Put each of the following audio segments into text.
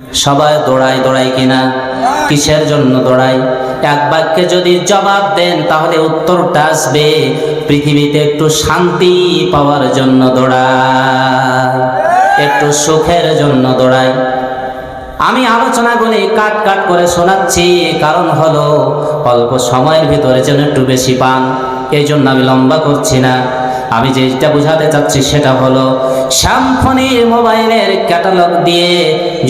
সবাই দৌড়ায় দৌড়ায় কিনা? কিসের জন্য দৌড়ায়? এক বাক্যে যদি জবাব দেন, তাহলে উত্তরটা আসবে, পৃথিবীতে একটু শান্তি পাওয়ার জন্য দৌড়ায়। একটু সুখের জন্য দৌড়ায়। আমি আলোচনাগুলি কাট কাট করে শোনাচ্ছি, কারণ হলো অল্প সময়ের ভিতরে যেন একটু বেশি পান, এই জন্য আমি লম্বা করছি না। আমি যেটা বোঝাতে চাচ্ছি সেটা হলো স্যামফোনির মোবাইলের ক্যাটালগ দিয়ে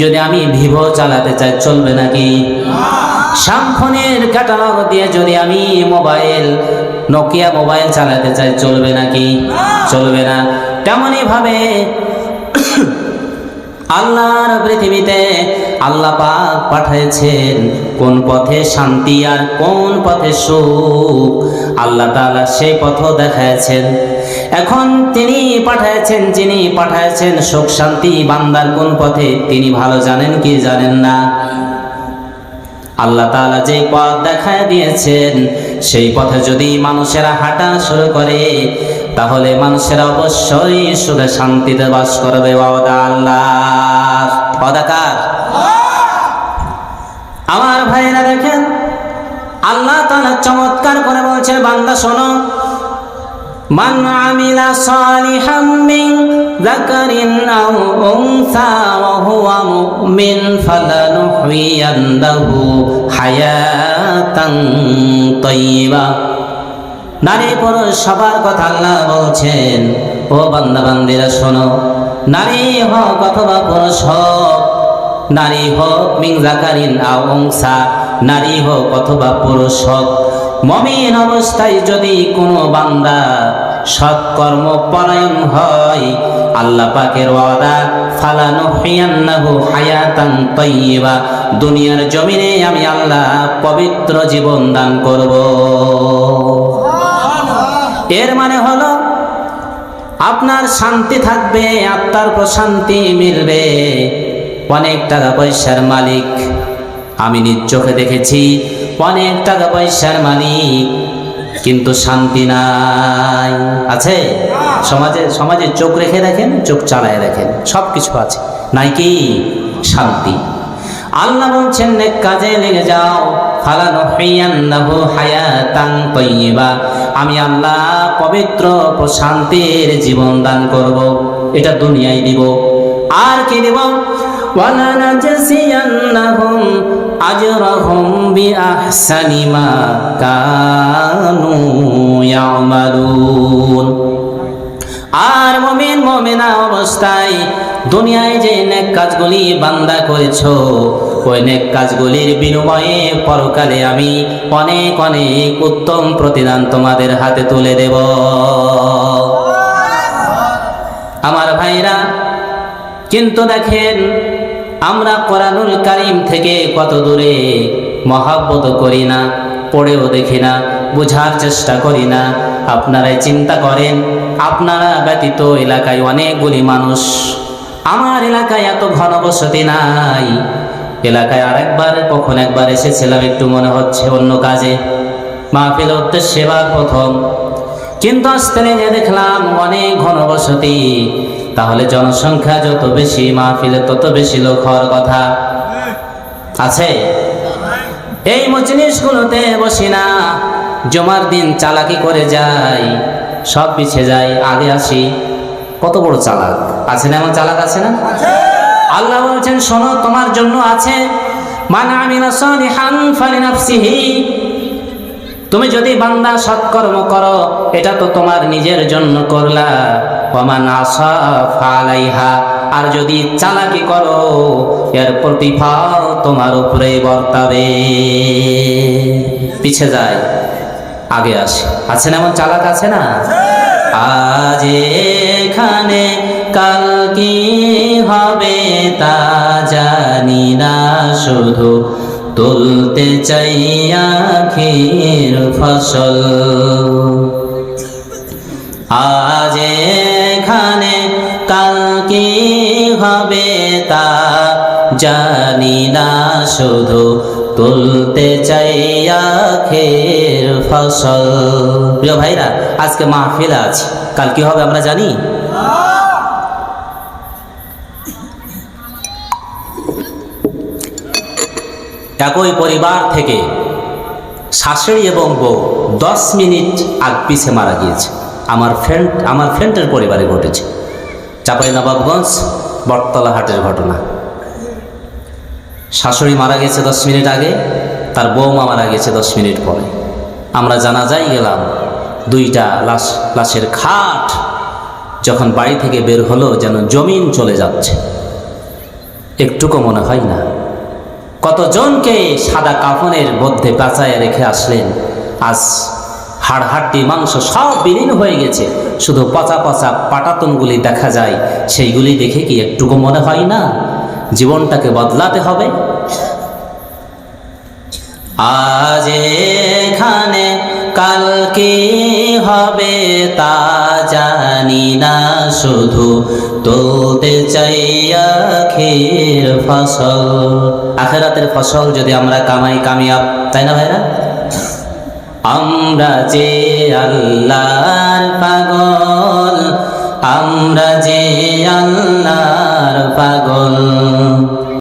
যদি আমি ভিভো চালাতে চাই, চলবে নাকি? স্যামফোনের ক্যাটালগ দিয়ে যদি আমি মোবাইল নোকিয়া মোবাইল চালাতে চাই, চলবে নাকি? চলবে না। তেমনই ভাবে আল্লাহর পৃথিবীতে আল্লাহ পাক পাঠিয়েছেন কোন পথে শান্তি আর কোন পথে সুখ। আল্লাহ তাআলা সেই পথ দেখাচ্ছেন এখন তিনি পাঠিয়েছেন যিনি পাঠিয়েছেন সুখ শান্তি বান্দার কোন পথে? তিনি ভালো জানেন কি জানেন না। আল্লাহ তাআলা যে পথ দেখায় দিয়েছেন, সেই পথে যদি মানুষেরা হাঁটা শুরু করে, তাহলে মানুষেরা অবশ্যই সুখে শান্তিতে বাস করবে। ওয়াদা আল্লাহ। অদাকার আমার ভাইরা দেখেন, আল্লাহ তাআলা চমৎকার করে বলছে, বান্দা শোনো من عمل صالحا من ذكر أو أنثى وهو مؤمن فلنحيينه حياة طيبة নারী পুরুষ সবার কথা আল্লাহ বলছেন ও বান্দা বান্দিরা শোনো নারী হোক অথবা পুরুষ হোক নারী হোক মিং জাকারিন আও অংসা নারী হোক অথবা পুরুষ হোক মমিন অবস্থায় যদি কোনো বান্দা সৎকর্ম পরায়ণ হয়, আল্লাহ পাকের ওয়াদা ফালানু হিয়ান্নাহু হায়াতান তাইয়্যিবা দুনিয়ার জমিনে আমি আল্লাহ পবিত্র জীবন দান করব। এর মানে হলো, আপনার শান্তি থাকবে, আত্মার প্রশান্তি মিলবে। অনেক টাকা পয়সার মালিক, আমি নিজ চোখে দেখেছি অনেক টাকা পয়সার মালিক, কিন্তু শান্তি নাই। আছে? সমাজে সমাজে চোখ রেখে দেখেন, চোখ চালায় দেখেন সব কিছু আছে। নাই কি? শান্তি। আল্লাহ বলছেন কাজে লেগে যাও। আমি আল্লাহ পবিত্র প্রশান্তির জীবন দান করব। এটা দুনিয়ায় দিব। আর কি দিব? ওয়ালানাজসিয়ান্নাহুম আজরাহুম বিআহসানি মা কানু ইয়ামালুন আর মমিন, মমিনা অবস্থায় দুনিয়ায় যে নেক কাজগুলি বান্দা করেছ, ওই নেক কাজগুলির বিনিময়ে পরকালে আমি অনেক অনেক উত্তম প্রতিদান তোমাদের হাতে তুলে দেব। আমার ভাইরা, কিন্তু দেখেন আমরা কোরআনুল কারিম থেকে কত দূরে মহাব্বত করি না, পড়েও দেখি না, বোঝার চেষ্টা করি না। আপনারাই চিন্তা করেন, আপনারা ব্যতীত এলাকায় অনেকগুলি মানুষ। আমার এলাকায় এত ঘনবসতি নাই। এলাকায় আরেকবার, কখন একবার এসেছিলাম, একটু মনে হচ্ছে অন্য কাজে। মাহফিল উদ্দেশ্যে এবার প্রথম। কিন্তু আসতে দেখলাম অনেক ঘনবসতি তাহলে জনসংখ্যা যত বেশি মাহফিলে তত বেশি লোক হওয়ার কথা। আছে? এই মজলিসগুলোতে বসি না। জমার দিন চালাকি করে যাই সব পিছে যাই আগে আসি। কত বড় চালাক? আছে না এমন চালাক আছে না? আল্লাহ বলছেন শোনো তোমার জন্য আছে। মান তুমি যদি বান্দা সৎকর্ম করো এটা তো তোমার নিজের জন্য করলা। ফালাইহা আর যদি চালাকি করো, এর প্রতিফল তোমার উপরে বর্তাবে। পিছে যায় আগে আসে। আছে না এমন চালাক আছে না? আজ এখানে কাল কি হবে তা জানি না শুধু। তুলতে চাই আখির ফসল। আজ কাল কি হবে তা জানি না, শুধু তুলতে চাই আখের ফসল। প্রিয় ভাইরা, আজকে মাহফিল আছে কাল কি হবে আমরা জানি? একই পরিবার থেকে শাশুড়ি এবং বউ দশ মিনিট আগ পিছে মারা গিয়েছে। আমার ফ্রেন্ড আমার ফ্রেন্ডের পরিবারে ঘটেছে। চাপাই নবাবগঞ্জ বটতলা হাটের ঘটনা। শাশুড়ি মারা গেছে দশ মিনিট আগে, তার বৌমা মারা গেছে দশ মিনিট পরে। আমরা জানাজাই গেলাম, দুইটা লাশ, লাশের খাট যখন বাড়ি থেকে বের হলো যেন জমিন চলে যাচ্ছে। একটুকু মনে হয় না। কতজনকে সাদা কাফনের মধ্যে বাঁচায় রেখে আসলেন, আজ হাড় মাংস সব বিলীন হয়ে গেছে। শুধু পচা পচা পাটাতনগুলি দেখা যায়। সেইগুলি দেখে কি একটুকু মনে হয় না? জীবনটাকে বদলাতে হবে। আজ এখানে কালকে হবে তা জানি না। শুধু তুলতে চাই আখের ফসল। আখেরাতের ফসল যদি আমরা কামাই কামিয়াব, তাই না ভাইরা আমরা যে আল্লাহর পাগল আমরা যে আল্লাহর পাগল।